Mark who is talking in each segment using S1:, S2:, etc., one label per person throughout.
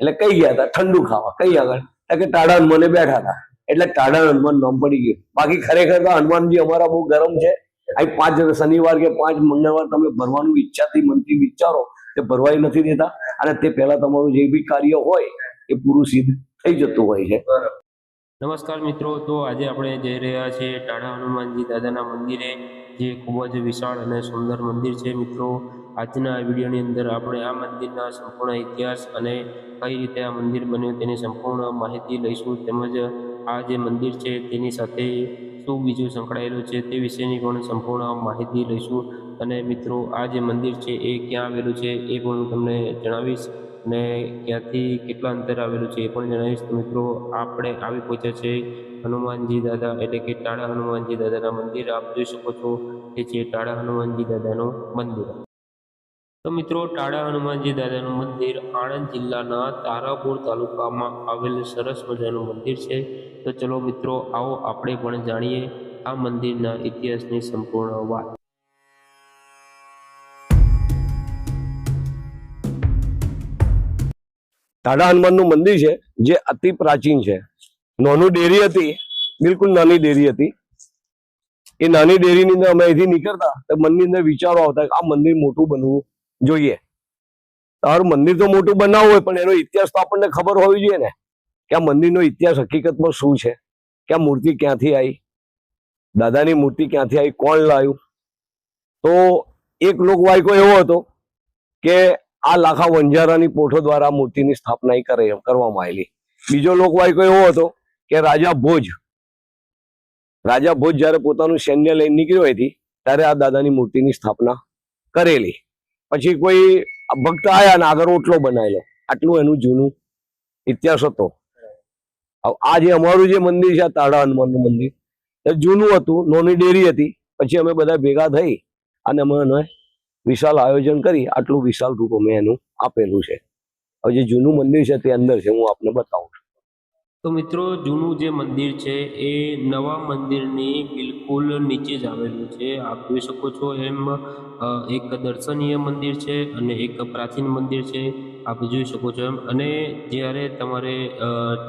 S1: એટલે કઈ ગયા હતા? ઠંડુ ખાવા. કઈ આગળ? કે ટાડા હનુમાને બેઠા હતા. એટલે ટાડા હનુમાન નામ પડી ગયું. બાકી ખરેખર તો હનુમાનજી અમારા બહુ ગરમ છે. અહીં પાંચ શનિવાર કે પાંચ મંગળવાર તમે ભરવાનું ઈચ્છાથી મનથી વિચારો તે ભરવાય નથી દેતા. અને તે પહેલા તમારું જે બી કાર્ય હોય એ પૂરું સિદ્ધ થઈ જતું હોય છે.
S2: નમસ્કાર મિત્રો. તો આજે આપણે જઈ રહ્યા છીએ ટાડા હનુમાનજી દાદાના મંદિરે, જે ખૂબ જ વિશાળ અને સુંદર મંદિર છે મિત્રો. આજના આ વિડીયોની અંદર આપણે આ મંદિરના સંપૂર્ણ ઇતિહાસ અને કઈ રીતે આ મંદિર બન્યું તેની સંપૂર્ણ માહિતી લઈશું, તેમજ આ જે મંદિર છે તેની સાથે શું બીજું સંકળાયેલું છે તે વિશેની પણ સંપૂર્ણ માહિતી લઈશું. અને મિત્રો, આ જે મંદિર છે એ ક્યાં આવેલું છે એ પણ હું તમને જણાવીશ અને ક્યાંથી કેટલા અંતર આવેલું છે એ પણ જણાવીશ. મિત્રો, આપણે આવી પહોંચ્યા છે હનુમાનજી દાદા, એટલે કે ટાળા હનુમાનજી દાદાના મંદિર. આપ જોઈ શકો છો કે છે ટાળા હનુમાનજી દાદાનું મંદિર તો મિત્રો, ટાળા હનુમાનજી દાદાનું મંદિર આણંદ જિલ્લાના તારાપુર તાલુકામાં આવેલ સરસ મજાનું મંદિર છે. તો ચલો મિત્રો, આવો આપણે પણ જાણીએ આ મંદિરના ઇતિહાસની સંપૂર્ણ વાત.
S1: ટાઢા હનુમાનનું મંદિર છે, જે અતિ પ્રાચીન છે. નાનું ડેરી હતી, બિલકુલ નાની ડેરી હતી. એ નાની ડેરીની અંદર અમે અહીંથી નીકળતા, તો મનની અંદર વિચારો આવતા કે આ મંદિર મોટું બનવું. જોઈએ. તારું મંદિર તો મોટું બનાવવું હોય, પણ એનો ઇતિહાસ તો આપણને ખબર હોવી જોઈએ ને કે આ મંદિરનો ઇતિહાસ હકીકતમાં શું છે? કે આ મૂર્તિ ક્યાંથી આવી? દાદાની મૂર્તિ ક્યાંથી આવી? કોણ લાવ્યું? તો એક લોકવાયકો એવો હતો કે આ લાખા વંજારાની પોઠો દ્વારા મૂર્તિની સ્થાપના કરે કરવામાં આવેલી. બીજો લોકવાયકો એવો હતો કે રાજા ભોજ. રાજા ભોજ જ્યારે પોતાનું સૈન્ય લઈને નીકળ્યો હતી ત્યારે આ દાદાની મૂર્તિની સ્થાપના કરેલી. પછી કોઈ ભક્ત આયા ને આગળ ઓટલો બનાવેલો આટલું એનું જૂનું ઇતિહાસ હતો. આ જે અમારું જે મંદિર છે તાળા હનુમાનનું મંદિર, એ જૂનું હતું, નોની ડેરી હતી. પછી અમે બધા ભેગા થઈ અને અમે એને વિશાલ આયોજન કરી, આટલું વિશાળ રૂપ અમે એનું આપેલું છે. હવે જે જૂનું મંદિર છે, તે અંદર છે, હું આપને બતાવું
S2: તો મિત્રો, જૂનું જે મંદિર છે, એ નવા મંદિરની બિલકુલ નીચે જ આવેલું છે. આપ જોઈ શકો છો એમ એક દર્શનીય મંદિર છે અને એક પ્રાચીન મંદિર છે. આપ જોઈ શકો છો એમ. અને જ્યારે તમારે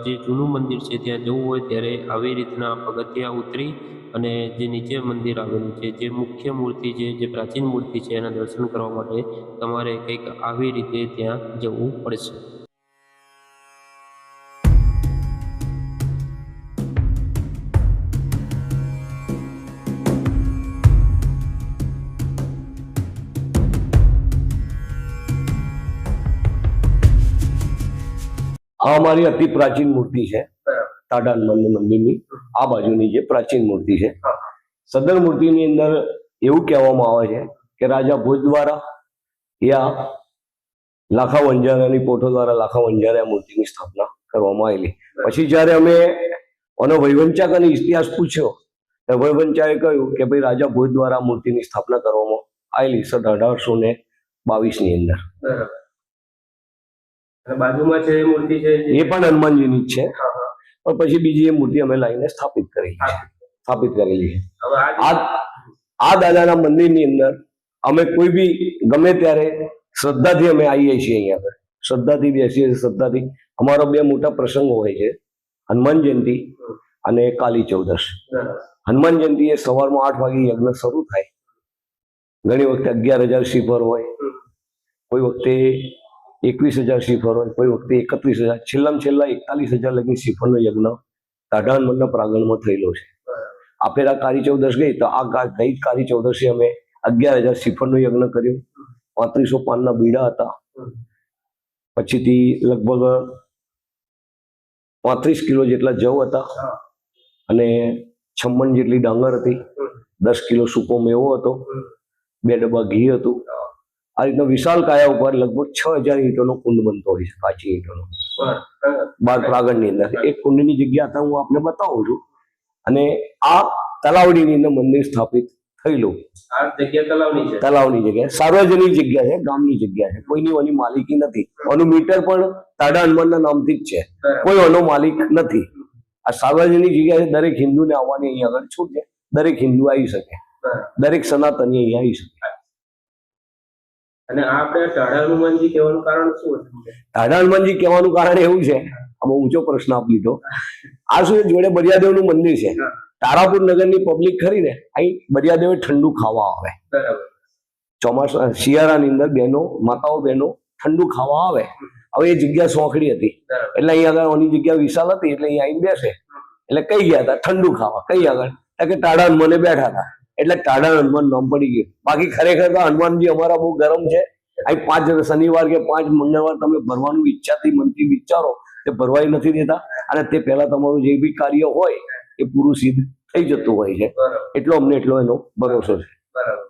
S2: જે જૂનું મંદિર છે, ત્યાં જવું હોય, ત્યારે આવી રીતના પગથિયા ઉતરી અને જે નીચે મંદિર આવેલું છે, જે મુખ્ય મૂર્તિ છે, જે પ્રાચીન મૂર્તિ છે, એના દર્શન કરવા માટે તમારે કંઈક આવી રીતે ત્યાં જવું પડશે.
S1: આ અમારી અતિ પ્રાચીન મૂર્તિ છે. ટાટા મંદિરની. આ બાજુની જે પ્રાચીન મૂર્તિ છે. સદર મૂર્તિની અંદર એવું કહેવામાં આવે છે કે રાજા ભોજ દ્વારા યા લાખા વંજારાની પોઠો દ્વારા લાખા વંજારા મૂર્તિની સ્થાપના કરવામાં આવેલી. પછી જ્યારે અમે આનો વૈવંચાક અને ઇતિહાસ પૂછ્યો તો વૈવંચાએ કહ્યું કે ભાઈ રાજા ભોજ દ્વારા મૂર્તિની સ્થાપના કરવામાં આવેલી. સદ અઢારસો ને બાવીસની અંદર
S2: બાજુમાં છે મૂર્તિ છે
S1: એ પણ હનુમાનજીની જ છે. પણ પછી બીજી એ મૂર્તિ અમે લાવીને સ્થાપિત કરી. સ્થાપિત કરેલી છે. આ દાદાના મંદિરની અંદર અમે કોઈ બી ગમે ત્યારે શ્રદ્ધાથી અમે આવીએ છીએ અહીંયા આગળ. શ્રદ્ધાથી બેસીએ છીએ શ્રદ્ધાથી. અમારો બે મોટા પ્રસંગો હોય છે. હનુમાન જયંતિ અને કાલી ચૌદશ. હનુમાન જયંતિ એ સવારમાં આઠ વાગે યજ્ઞ શરૂ થાય. ઘણી વખતે અગિયાર હજાર શિફર હોય. કોઈ વખતે એકવીસ હજાર શિફર હોય, કોઈ વખતે એકત્રીસ હજાર, છેલ્લામાં છેલ્લા એકતાલીસ હજાર લગી શિફરનો યજ્ઞ ટાઢા હનુમાનના પ્રાંગણમાં થયેલો છે. આપેલા કારી ચૌદશ ગઈ તો આ ગઈ કારી ચૌદશે અમે અગિયાર હજાર શિફરનો યજ્ઞ કર્યો. પાંત્રીસો પાનના બીડા હતા. પછીથી લગભગ પાંત્રીસ કિલો જેટલા જવ હતા અને છમ્મન જેટલી ડાંગર હતી. દસ કિલો સૂકો મેવો હતો. બે ડબ્બા ઘી હતું. આ રીતનો વિશાલ કાયા ઉપર લગભગ છ હજાર ઈંટોનો કુંડ બનતો હોય છે કાચી ઈંટોનો. બાર પ્રાગણની અંદર. એક કુંડની જગ્યા હતા હું આપને બતાવું છું. અને આ તલાવડીની અંદર મંદિર સ્થાપિત થયેલું.
S2: તલાવની
S1: જગ્યા. સાર્વજનિક જગ્યા છે ગામની જગ્યા છે. કોઈની ઓની માલિકી નથી. ઓનું મીટર પણ તાડા હનુમાનના નામથી જ છે. કોઈ ઓનો માલિક નથી. આ સાર્વજનિક જગ્યા છે દરેક હિન્દુને આવવાની અહીંયા આગળ છૂટ છે. દરેક હિન્દુ આવી શકે. દરેક સનાતની અહીંયા આવી શકે.
S2: અને આપણે ટાઢા હનુમાનજી કહેવાનું કારણ શું હતું?
S1: હનુમાનજી કહેવાનું કારણ એવું છે આ બહુ ઊંચો પ્રશ્ન આપ લીધો. આ શું જોડે બરિયાદેવનું મંદિર છે. તારાપુર નગરની પબ્લિક ખરી ને અહીં બરિયાદેવે ઠંડુ ખાવા આવે. ચોમાસા શિયાળાની અંદર બહેનો માતાઓ બહેનો ઠંડુ ખાવા આવે. હવે એ જગ્યા સોંકડી હતી. એટલે અહીં આગળ ઓની જગ્યા વિશાળ હતી એટલે અહીં આવીને બેસે. એટલે કઈ ગયા હતા ઠંડુ ખાવા. કઈ આગળ. કે ટાડા મને બેઠા હતા. એટલે ટાઢા હનુમાન નામ પડી ગયું. બાકી ખરેખર તો હનુમાનજી અમારા બહુ ગરમ છે. અહીં પાંચ શનિવાર કે પાંચ મંગળવાર તમે ભરવાનું ઈચ્છાથી મનથી વિચારો તે ભરવાય નથી દેતા. અને તે પહેલા તમારું જે બી કાર્ય હોય એ પૂરું સિદ્ધ થઈ જતું હોય છે. એટલો અમને એટલો એનો ભરોસો છે.
S2: બરાબર.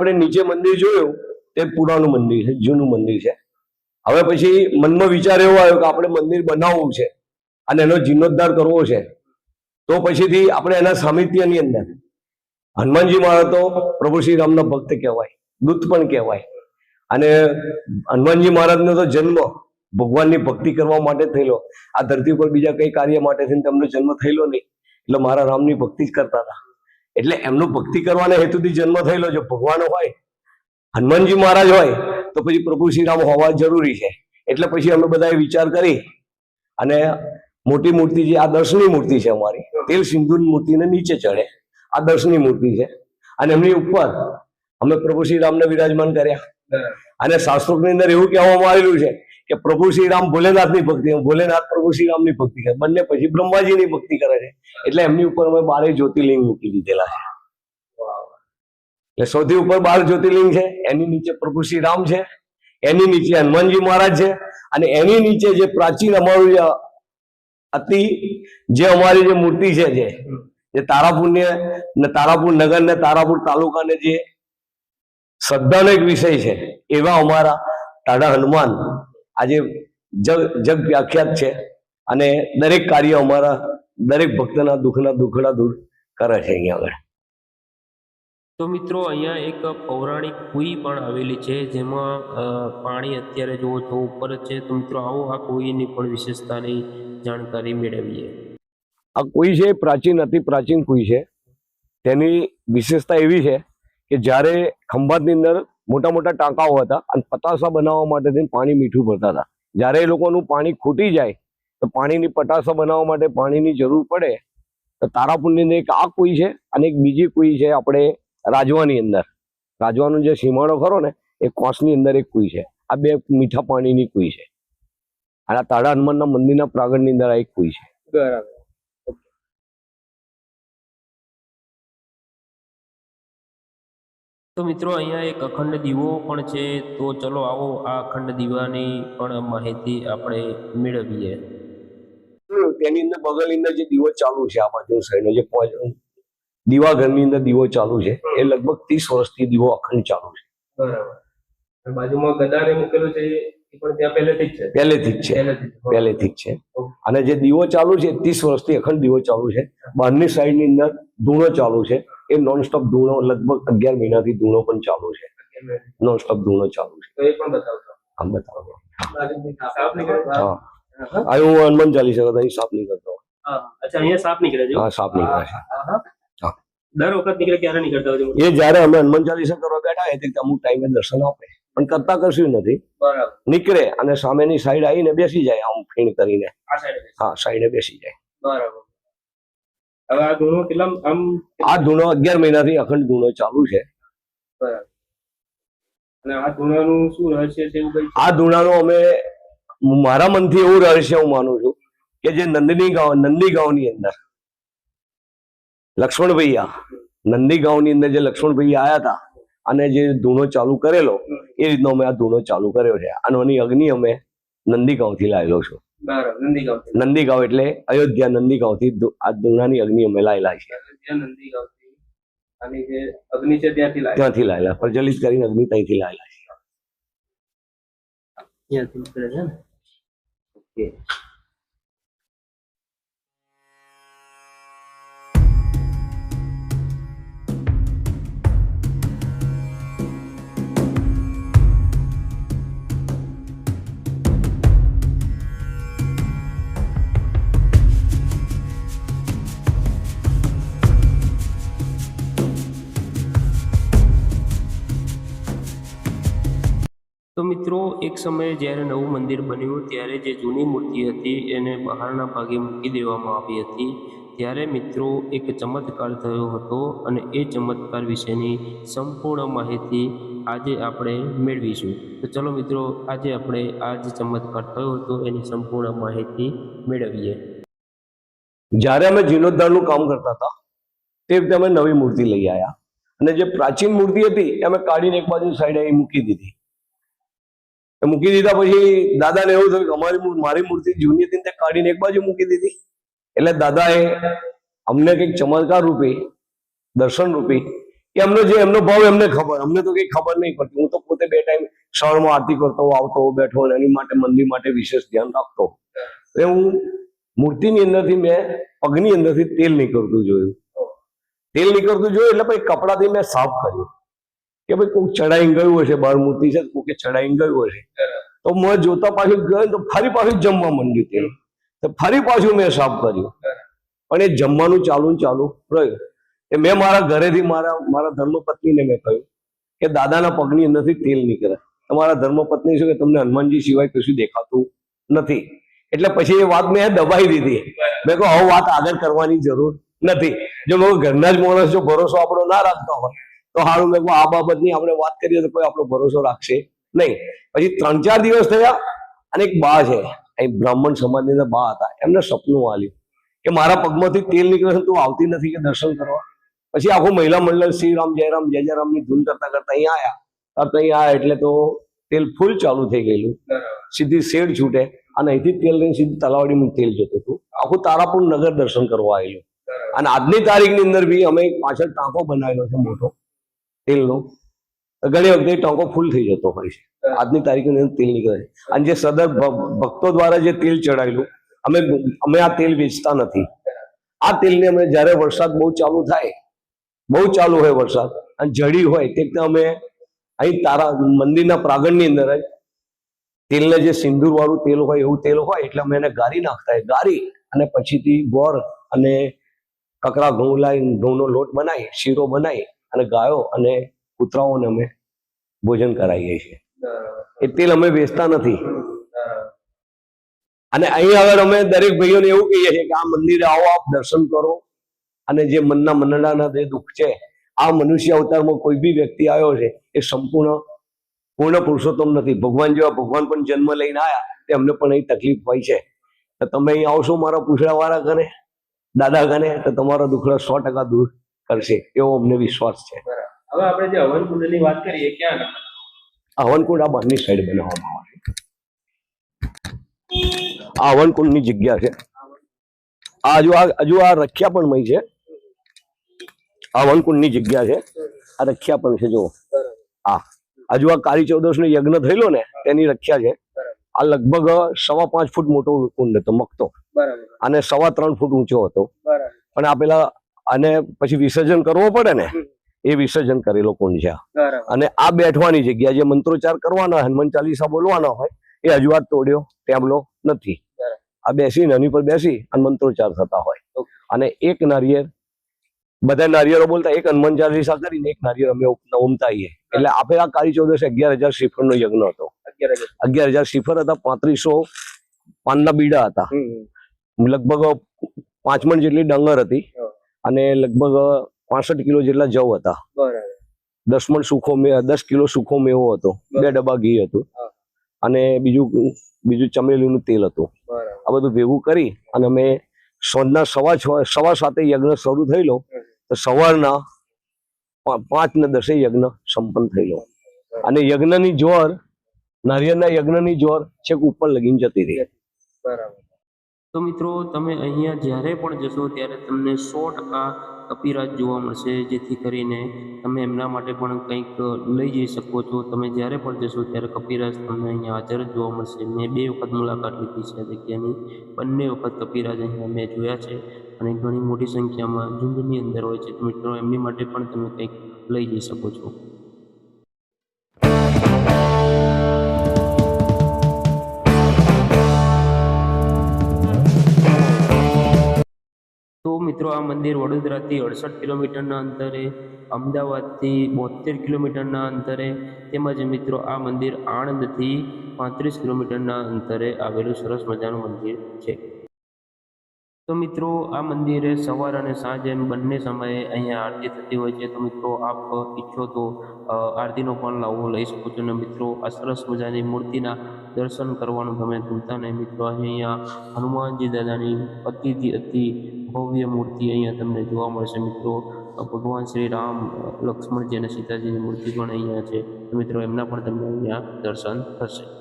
S1: આપણે નીચે મંદિર જોયું, તે પુરાણું મંદિર છે, જૂનું મંદિર છે. હવે પછી મનમાં વિચાર એવો આવ્યો કે આપણે મંદિર બનાવવું છે અને એનો જીર્ણોદ્ધાર કરવો છે. તો પછીથી આપણે એના સામિત્યની અંદર, હનુમાનજી મહારાજ તો પ્રભુ શ્રી રામના ભક્ત કહેવાય, દૂત પણ કહેવાય. અને હનુમાનજી મહારાજનો તો જન્મ ભગવાનની ભક્તિ કરવા માટે થયેલો. આ ધરતી ઉપર બીજા કઈ કાર્ય માટે થઈને તેમનો જન્મ થયેલો નહીં. એટલે મારા રામની ભક્તિ જ કરતા હતા. એટલે એમનો ભક્તિ કરવાના હેતુથી જન્મ થયેલો જો ભગવાન હોય હનુમાનજી મહારાજ હોય તો પછી પ્રભુ શ્રી રામ હોવા જરૂરી છે. એટલે પછી અમે બધાએ વિચાર કરી અને મોટી મૂર્તિ જે આ દર્શની મૂર્તિ છે અમારી. તેલ સિંધુની મૂર્તિને નીચે ચડે. આ દર્શની મૂર્તિ છે. અને એમની ઉપર અમે પ્રભુ શ્રી રામને વિરાજમાન કર્યા. અને શાસ્ત્રોની અંદર એવું કહેવામાં આવેલું છે કે પ્રભુ શ્રી રામ ભોલેનાથની ભક્તિ, ભોલેનાથ પ્રભુ શ્રી રામની ભક્તિ કરે. બંને પછી બ્રહ્માજીની ભક્તિ કરે છે. એટલે એમની ઉપર અમે બારે જ્યોતિર્લિંગ મૂકી દીધેલા છે. એટલે સૌથી ઉપર બાર જ્યોતિર્લિંગ છે, એની નીચે પ્રભુ શ્રી રામ છે, એની નીચે હનુમાનજી મહારાજ છે અને એની નીચે જે પ્રાચીન અમારું જે અતિ, જે અમારી જે મૂર્તિ છે જે જે તારાપુર ને તારાપુર નગર ને તારાપુર તાલુકાને જે શ્રદ્ધાનો એક વિષય છે, એવા અમારા તાડા હનુમાન આજે જગ જગ વ્યાખ્યાત છે અને દરેક કાર્ય અમારા દરેક ભક્તના દુઃખના દુઃખડા દૂર કરે છે અહીંયા આગળ.
S2: તો મિત્રો અહીંયા એક પૌરાણિક કુઈ પણ આવેલી છે જેમાં પાણી અત્યારે જોવો છો ઉપર જ છે. તો મિત્રો આવો આ કુઈની પણ વિશેષતાની જાણકારી મેળવીએ.
S1: આ કુઈ છે પ્રાચીન અતિ પ્રાચીન કુઈ છે. તેની વિશેષતા એવી છે કે જ્યારે ખંભાતની અંદર મોટા મોટા ટાંકાઓ હતા અને પતાસા બનાવવા માટે થઈને પાણી મીઠું ભરતા હતા. જ્યારે એ લોકોનું પાણી ખૂટી જાય, તો પાણીની પટાસા બનાવવા માટે પાણીની જરૂર પડે. તો તારાપુરની અંદર એક આ કુઈ છે અને એક બીજી કુઈ છે આપણે રાજવાની અંદર. રાજવાનું જે સીમાડો ખરો ને, એ કોસની અંદર એક કુઈ છે. આ બે મીઠા પાણીની કુઈ છે. અને આ તારા હનુમાનના મંદિરના પ્રાંગણની અંદર આ એક કુઈ છે.
S2: બરાબર. તો મિત્રો અહીંયા એક અખંડ દીવો પણ છે તો ચલો આવો આ અખંડ દીવાની પણ માહિતી આપણે મેળવીએ.
S1: તેની અંદર બગલની અંદર જે દીવો ચાલુ છે આ બાજુ સાઈડનો જે દીવા ઘરની અંદર દીવો ચાલુ છે એ લગભગ ત્રીસ વર્ષથી દીવો અખંડ ચાલુ છે.
S2: બરાબર. બાજુમાં ગદારે મૂકેલું છે પહેલેથી જ છે.
S1: પહેલેથી જ છે. અને જે દીવો ચાલુ છે ત્રીસ વર્ષથી અખંડ દીવો ચાલુ છે. બહારની સાઈડની અંદર ધૂણો ચાલુ છે. એ નોન સ્ટોપ ધૂણો લગભગ અગિયાર મહિનાથી ધૂણો પણ ચાલુ છે. નોન સ્ટોપ ધૂણો ચાલુ છે. આમ બતાવો હા. હું. હનુમાન ચાલીસા કરતા અહીં સાપ નીકળતો.
S2: અચ્છા અહીંયા સાપ નીકળે છે.
S1: હા સાપ નીકળે છે.
S2: દર વખત નીકળે ક્યારે નીકળતા હોય
S1: એ જ્યારે અમે હનુમાન ચાલીસા કરવા બેઠા એ અમુક ટાઈમે દર્શન આપે. પણ કરતા કશું નથી.
S2: બરાબર.
S1: નીકળે અને સામેની સાઈડ આવીને બેસી જાય આમ ફીણ કરીને.
S2: આ
S1: હા સાઈડે બેસી જાય.
S2: બરાબર. હવે આ ધૂણો આમ
S1: આ ધૂણો અગિયાર મહિનાથી અખંડ ધૂણો ચાલુ છે.
S2: બરાબર. અને આ ધૂણાનું
S1: અમે મારા મનથી એવું રહસ્ય હું માનું છું કે જે નંદની ગાંવ નંદી ગાંવની અંદર. લક્ષ્મણ ભૈયા નંદી ગાંવની અંદર જે લક્ષ્મણ ભૈયા આયા હતા અને જે ધૂણો ચાલુ કરેલો એ રીતનો અમે આ ધૂણો ચાલુ કર્યો છે. આની અગ્નિ અમે નંદી થી લાવેલો છું.
S2: બરાબર નંદીગાંવ
S1: એટલે અયોધ્યા નંદી થી ધૂ- આ ધૂણાની અગ્નિ અમે લાયેલા છે
S2: જ્યાં નંદીગાંવથી. આની જે અગ્નિ છે ત્યાંથી
S1: લાયેલા. પ્રજ્વલિત કરીને અગ્નિ ત્યાંથી લાયેલા છે.
S2: તો મિત્રો, એક સમયે જ્યારે નવું મંદિર બન્યું, ત્યારે જે જૂની મૂર્તિ હતી એને બહારના ભાગે મૂકી દેવામાં આવી હતી. ત્યારે મિત્રો, એક ચમત્કાર થયો હતો અને એ ચમત્કાર વિશેની સંપૂર્ણ માહિતી આજે આપણે મેળવીશું. તો ચલો મિત્રો, આજે આપણે આ જે ચમત્કાર થયો હતો, એની સંપૂર્ણ માહિતી મેળવીએ.
S1: જ્યારે અમે જીર્ણોદ્ધારનું કામ કરતા હતા, તે વખતે અમે નવી મૂર્તિ લઈ આવ્યા અને જે પ્રાચીન મૂર્તિ હતી, એ અમે કાઢીને એક બાજુ સાઈડ અહીં મૂકી દીધી. મૂકી દીધા પછી દાદાને એવું થયું અમારી મારી મૂર્તિ જૂની હતી તે કાઢીને એક બાજુ મૂકી દીધી. એટલે દાદાએ અમને કંઈક ચમત્કાર રૂપી, દર્શન રૂપી, કે એમનો જે એમનો ભાવ એમને ખબર, અમને તો કઈ ખબર નહીં પડતી. હું તો પોતે બે ટાઈમ સવારમાં આરતી કરતો આવતો બેઠો એની માટે, મંદિર માટે વિશેષ ધ્યાન રાખતો એટલે હું મૂર્તિની અંદરથી મેં, પગની અંદરથી તેલ નીકળતું જોયું. તેલ નીકળતું જોયું એટલે પછી કપડાથી મેં સાફ કર્યું. કે ભાઈ કોઈક ચડાઈ ગયું હશે બાર મૂર્તિ છે કોકે ચડાઈ ગયું હશે. તો મેં જોતા પાછું ગયો તો ફરી પાછું જમવા માંડ્યું તે તો ફરી પાછું મેં સાફ કર્યું. પણ એ જમવાનું ચાલુ ચાલુ રહ્યું. એ મેં મારા ઘરેથી મારા મારા ધર્મપત્નીને મેં કહ્યું કે દાદાના પગની અંદરથી તેલ નીકળે. તમારા ધર્મપત્ની શું કે તમને હનુમાનજી સિવાય કશું દેખાતું નથી. એટલે પછી એ વાત મેં દબાઈ દીધી. મેં કહું હવે વાત આગળ કરવાની જરૂર નથી. જો ઘરના જ માણસ જો ભરોસો આપણો ના રાખતા હોય તો હારું મેં આ બાબતની આપણે વાત કરીએ તો કોઈ આપણો ભરોસો રાખશે નહીં. પછી ત્રણ ચાર દિવસ થયા અને એક બા છે અહીં બ્રાહ્મણ સમાજની અંદર બા હતા. એમને સપનું આલ્યું કે મારા પગમાંથી તેલ નીકળે છે તું આવતી નથી કે દર્શન કરવા. પછી આખું મહિલા મંડળ શ્રી રામ જય રામ જય જય ધૂન કરતા કરતા અહીંયા આવ્યા કરતા અહીંયા આવ્યા એટલે તો તેલ ફૂલ ચાલુ થઈ ગયેલું. સીધી શેડ છૂટે અને અહીંથી તેલ લઈને સીધી તલાવડીમાં તેલ જતું હતું. આખું તારાપુર નગર દર્શન કરવા આવેલું. અને આજની તારીખની અંદર બી અમે પાછળ ટાંકો બનાવેલો છે મોટો. તેલનો. ઘણી વખતે ટોંકો ફૂલ થઈ જતો હોય છે. આજની તારીખની અંદર તેલ નીકળે છે. અને જે સદર ભક્તો દ્વારા જે તેલ ચડાયેલું અમે અમે આ તેલ વેચતા નથી. આ તેલને અમે જ્યારે વરસાદ બહુ ચાલુ થાય બહુ ચાલુ હોય વરસાદ અને જડી હોય તે અમે અહીં તારા મંદિરના પ્રાગણની અંદર જ તેલને જે સિંદૂર વાળું તેલ હોય એવું તેલ હોય એટલે અમે એને ગારી નાખતા હોય ગારી અને પછીથી ગોર અને કકરા ઘઉં લાવી ઘઉંનો લોટ બનાવી શીરો બનાવી અને ગાયો અને કૂતરાઓને અમે ભોજન કરાવીએ છીએ. એ તેલ અમે વેચતા નથી. અને અહીં આગળ અમે દરેક ભાઈઓને એવું કહીએ છીએ કે આ મંદિરે આવો આપ દર્શન કરો. અને જે મનના મનડાના જે દુઃખ છે આ મનુષ્ય અવતારમાં કોઈ બી વ્યક્તિ આવ્યો છે એ સંપૂર્ણ પૂર્ણ પુરુષોત્તમ નથી. ભગવાન જેવા ભગવાન પણ જન્મ લઈને આવ્યા તે અમને પણ અહીં તકલીફ હોય છે. તો તમે અહીં આવશો મારા પૂછડાવાળા ઘરે દાદા ઘરે તો તમારા દુખડા સો ટકા દૂર કરશે એવો અમને વિશ્વાસ છે.
S2: હવે આપણે જે હવન કુંડની વાત કરીએ ક્યાં
S1: હવનકુંડ આ બહારની સાઈડ બનાવવામાં આવે આ હવનકુંડની જગ્યા છે. આ હજુ આ હજુ આ રખ્યા પણ મય છે. આ હવનકુંડની જગ્યા છે. આ રખ્યા પણ છે જો આ હજુ આ કાળી ચૌદશ નો યજ્ઞ થયેલો ને તેની રખ્યા છે. આ લગભગ સવા પાંચ ફૂટ મોટો કુંડ હતો મકતો અને સવા ત્રણ ફૂટ ઊંચો હતો. પણ આ પેલા આને પછી વિસર્જન કરવો પડે ને એ વિસર્જન કરેલો કુંડ છે. અને આ બેઠવાની જગ્યા જે મંત્રોચ્ચાર કરવાના હનુમાન ચાલીસા બોલવાના હોય એ હજુ તોડ્યો ટેબલો નથી. આ બેસીને એની પર બેસી અને મંત્રોચ્ચાર થતા હોય. અને એક નારિયેળ બધા નારિયેળો બોલતા એક હનુમાન ચાલીસા કરીને એક નારિયેળ અમે આવીએ એટલે આપણે આ કાળી ચૌદશ અગિયાર હજાર શિફર નો યજ્ઞ હતો.
S2: અગિયાર હજાર.
S1: શિફર હતા પાંત્રીસો પાનના બીડા હતા. લગભગ પાંચ મણ જેટલી ડાંગર હતી. અને લગભગ પાસઠ કિલો જેટલા જવ હતા. દસ મણ સુખો દસ કિલો સુખો મેવો હતો. બે ડબ્બા ઘી હતું. અને બીજું બીજું ચમેલીનું તેલ હતું. આ બધું ભેગું કરી અને અમે સોંજના સવા છ સવા સાતે યજ્ઞ શરૂ થયેલો. તો સવારના પાંચ ને દસે યજ્ઞ સંપન્ન થયેલો. અને યજ્ઞની જોર નારિયેળના યજ્ઞની જોર છેક ઉપર લગીને જતી રહી.
S2: બરાબર. તો મિત્રો, તમે અહીંયા જ્યારે પણ જશો ત્યારે તમને સો ટકા કપિરાજ જોવા મળશે, જેથી કરીને તમે એમના માટે પણ કંઈક લઈ જઈ શકો છો. તમે જ્યારે પણ જશો ત્યારે કપિરાજ તમને અહીંયા હાજર જ જોવા મળશે. મેં બે વખત મુલાકાત લીધી છે જગ્યાની. બંને વખત કપિરાજ અહીંયા મેં જોયા છે અને ઘણી મોટી સંખ્યામાં ઝુંડની અંદર હોય છે. તો મિત્રો, એમની માટે પણ તમે કંઈક લઈ જઈ શકો છો. મિત્રો, આ મંદિર વડોદરાથી અડસઠ કિલોમીટરના અંતરે, અમદાવાદથી બોતેર કિલોમીટરના અંતરે તેમજ મિત્રો, આ મંદિર આણંદથી પાંત્રીસ કિલોમીટરના અંતરે આવેલું સરસ મજાનું મંદિર છે. તો મિત્રો, આ મંદિરે સવાર અને સાંજ એમ બંને સમયે અહીંયા આરતી થતી હોય છે. તો મિત્રો, આપ ઈચ્છો તો આરતીનો પણ લાવો, લઈ શકો છો. અને મિત્રો, આ સરસ મજાની મૂર્તિના દર્શન કરવાનું તમે ભૂલતા નહીં. મિત્રો, અહીંયા હનુમાનજી દાદાની અતિથી અતિ ભવ્ય મૂર્તિ અહીંયા તમને જોવા મળશે મિત્રો. ભગવાન શ્રી રામ લક્ષ્મણજી અને સીતાજીની મૂર્તિ પણ અહીંયા છે. મિત્રો, એમના પણ તમને અહીંયા દર્શન થશે.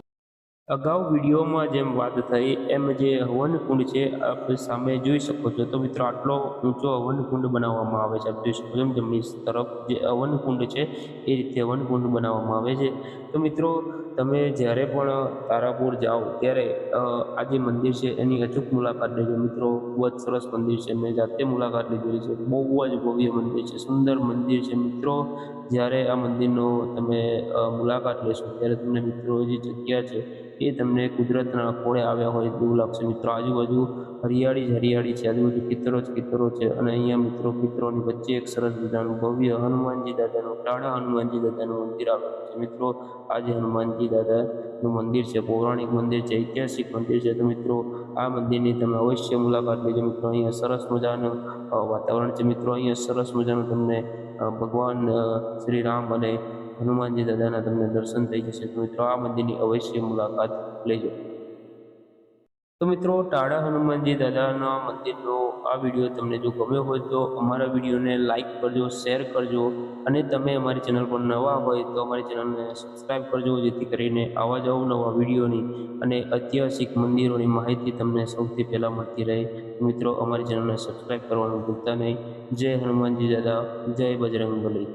S2: અગાઉ વિડીયોમાં જેમ વાત થઈ, એમ જે હવનકુંડ છે, આપ સામે જોઈ શકો છો. તો મિત્રો, આટલો ઊંચો હવનકુંડ બનાવવામાં આવે છે, આપ જોઈ શકો છો. જમણી તરફ જે હવનકુંડ છે, એ રીતે હવનકુંડ બનાવવામાં આવે છે. તો મિત્રો, તમે જ્યારે પણ તારાપુર જાઓ, ત્યારે આ જે મંદિર છે, એની અચૂક મુલાકાત લેજો. મિત્રો, બહુ જ સરસ મંદિર છે. મેં જાતે મુલાકાત લીધેલી છે. બહુ જ ભવ્ય મંદિર છે. સુંદર મંદિર છે. મિત્રો જ્યારે આ મંદિરનો તમે મુલાકાત લેશો, ત્યારે તમને મિત્રો જે જગ્યા છે, એ તમને કુદરતના કોળે આવ્યા હોય તેવું લાગશે. મિત્રો, આજુબાજુ હરિયાળી જ હરિયાળી છે. આજુબાજુ ખેતરો જ ખેતરો છે અને અહીંયા મિત્રો મિત્રોની વચ્ચે એક સરસ મજાનું ભવ્ય હનુમાનજી દાદાનું ટાળા હનુમાનજી દાદાનું મંદિર આવેલું છે. મિત્રો, આજે હનુમાનજી દાદાનું મંદિર છે, પૌરાણિક મંદિર છે, ઐતિહાસિક મંદિર છે. તો મિત્રો, આ મંદિરની તમે અવશ્ય મુલાકાત લેજો. મિત્રો, અહીંયા સરસ મજાનું વાતાવરણ છે. મિત્રો, અહીંયા સરસ મજાનું તમને ભગવાન શ્રી રામ અને હનુમાનજી દાદાના તમને દર્શન થઈ જશે. તો મિત્રો, આ મંદિરની અવશ્ય મુલાકાત લેજો. તો મિત્રો, ટાળા હનુમાનજી દાદાના મંદિરનો આ વીડિયો તમને જો ગમ્યો હોય તો અમારા વિડીયોને લાઈક કરજો, શેર કરજો અને તમે અમારી ચેનલ પર નવા હોય તો અમારી ચેનલને સબસ્ક્રાઈબ કરજો, જેથી કરીને આવા જ નવા વિડીયોની અને ઐતિહાસિક મંદિરોની માહિતી તમને સૌથી પહેલાં મળતી રહે. મિત્રો, અમારી ચેનલને સબસ્ક્રાઈબ કરવાનું ભૂલતા નહીં. જય હનુમાનજી દાદા, જય બજરંગ બલી